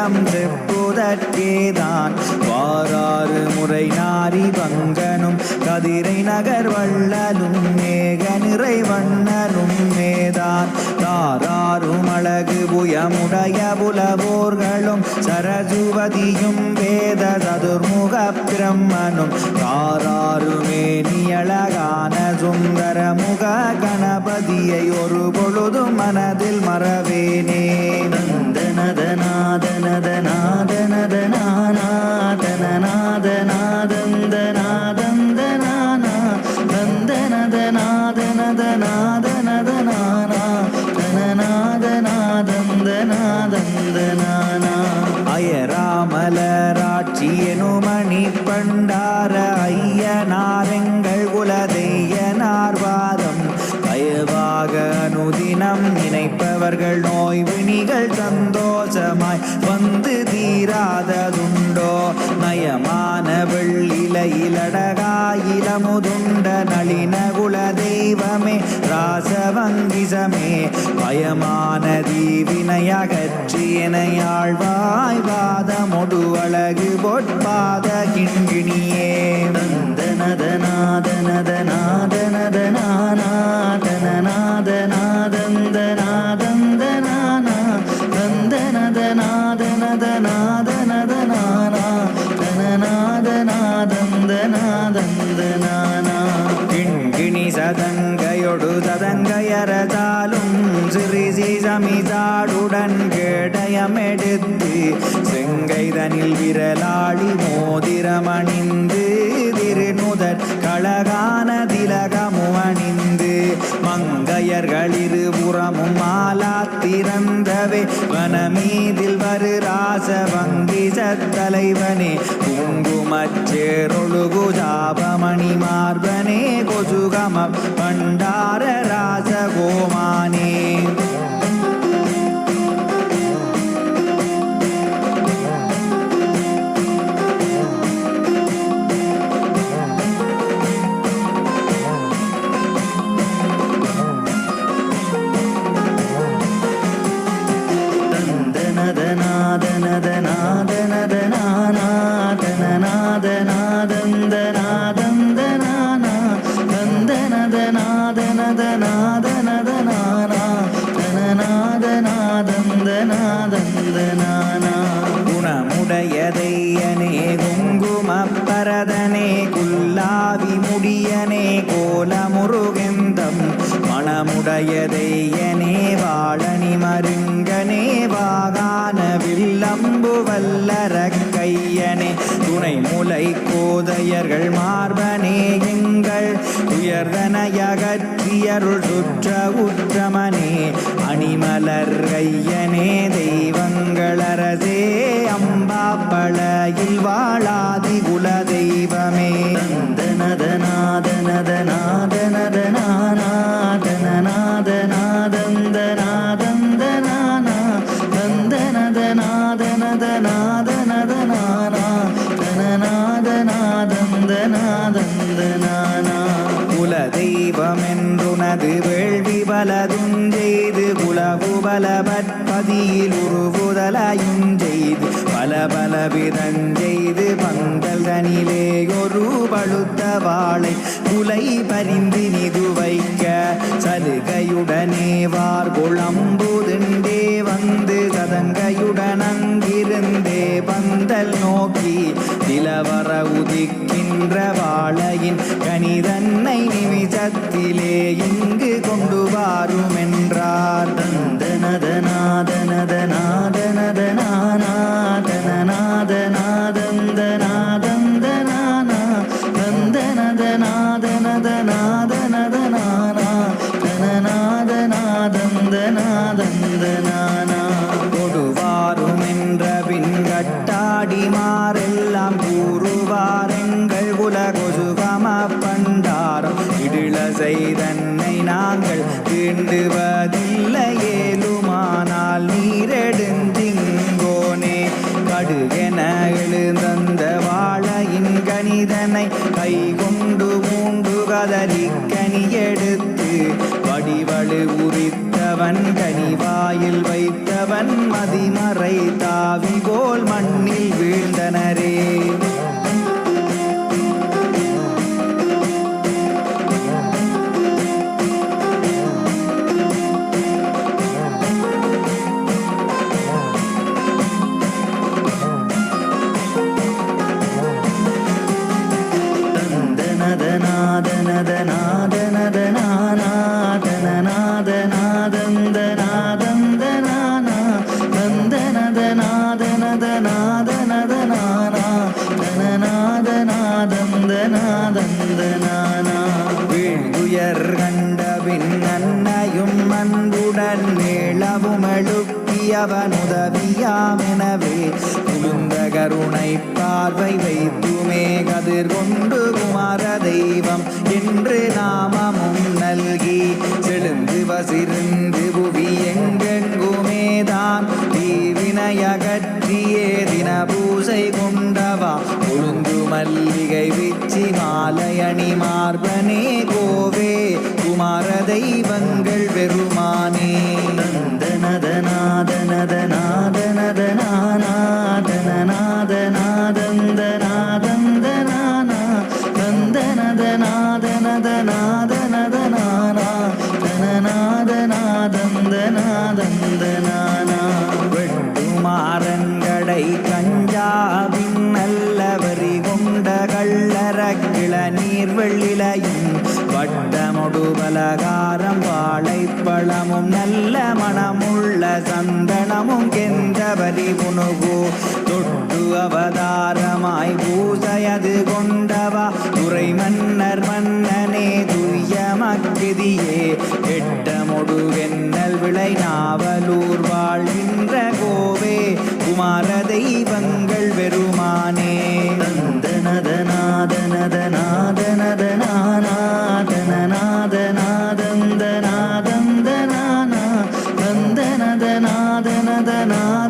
மேற்காவியம் செப்புதற்கேதான் வாராறு முறை நாரி பங்கனும் கதிரை நகர் வள்ளலும் மேக நிறை வண்ணனும் மேதான். தாராரும் அழகு புயமுடைய புலவோர்களும் சரஜுவதியும் வேத சதுர்முக பிரம்மனும். தாராருமே நீயழகான சுந்தர முக கணபதியை ஒரு பொழுதும் மனதில் மறவேனே. அயராமலராட்சி பண்டார ஐயனாரெங்கள் குலதெய்யனார்வாதம் பயவாக அனுதினம் நினைப்பவர்கள் தீராததுண்டோ? நயமான வெள்ளிலையிலடகாயிலமுதுண்ட நளின குல தெய்வமே ராசவங்கிசமே பயமான தீவினையகற்றி எனையாழ்வாய் வாதமொடு அழகு பொற்பாத கிண்கிணியே. கிண்கிணி ததங்கையறதாலும் சதங்கையரதாலும் சிறிசி சமிதாடுடன் கேடயமெடுத்து செங்கைதனில் விரலாடி மோதிரமணிந்து திருநுதற் கழகான திலகமு அணிந்து மங்கையர்கள் இருபுறமும் மாலா திறந்தவே வனமீதில் வரு ராச வங்கி சத்தலைவனே குங்குமச்சேரொழுகு ஜாபமணி மார்பன் குணமுடையதையனே குங்குமப்பரதனே குல்லாவி முடியனே கோலமுருகெந்தம். மணமுடையதையனே வாழனி மருங்கனே வாகான வில்லம்பு வல்லர கையனே துணை முலை கோதையர்கள் மார்பனே எங்கள் உயர்தனையகற்றியருள் சுற்ற உற்றமனே அணிமலர் கையனே தெய்வங்களரசே பழையில் வாழாதி குல தெய்வமே குல தெய்வமென்றுனது வேள்வி பலதும் செய்து உளவு பலபற்பதியில் உருவுதலையும் செய்து பல பல விதஞ்செய்து பந்தல் தனிலே ஒரு பழுத்த வாழை குலை பரிந்து நிமிஷத்திலே இங்கு கொண்டு வாருமென்றார். கொடுவாருமென்ற நாங்கள் வேண்டுவதில்லையேலுமானால் நீரெடுந்திங்கோனே கடுகென எழுந்தந்த வாழையின் கணிதனை கை கொண்டு மூண்டு கதறி கனியெடுத்து வடிவழு உரித்தவன் கனிவாயில் வைத்தவன் மதிமறை தாவி போல் மண்ணில் வீழ்ந்தனரே. அன்புடன் மேளவும் எழுப்பியவன் உதவியாமெனவே குழுந்த கருணை பார்வை வைத்துமே கதிர் கொண்டு குமார தெய்வம் என்று நாமமும் நல்கி செழுந்து வசிருந்து புவி எங்கெங்குமே தான் தீவினையகற்றியே தின பூசை கொண்டவா? கொழுந்து மல்லிகை விச்சி மாலையணி மார்பனே கோவே குமார தெய்வங்கள் நல்ல மனமுள்ள சந்தனமும் கெந்தவரி உணவு. தொட்டு அவதாரமாய் பூசையது கொண்டவா? துறை மன்னர் மன்னனே துய்ய மக்கிதியே. எட்டமொடு வெண்ணல் விளை நாவலூர் வாழ்கின்ற கோவே. குமார தெய்வங்கள் தெய்யனே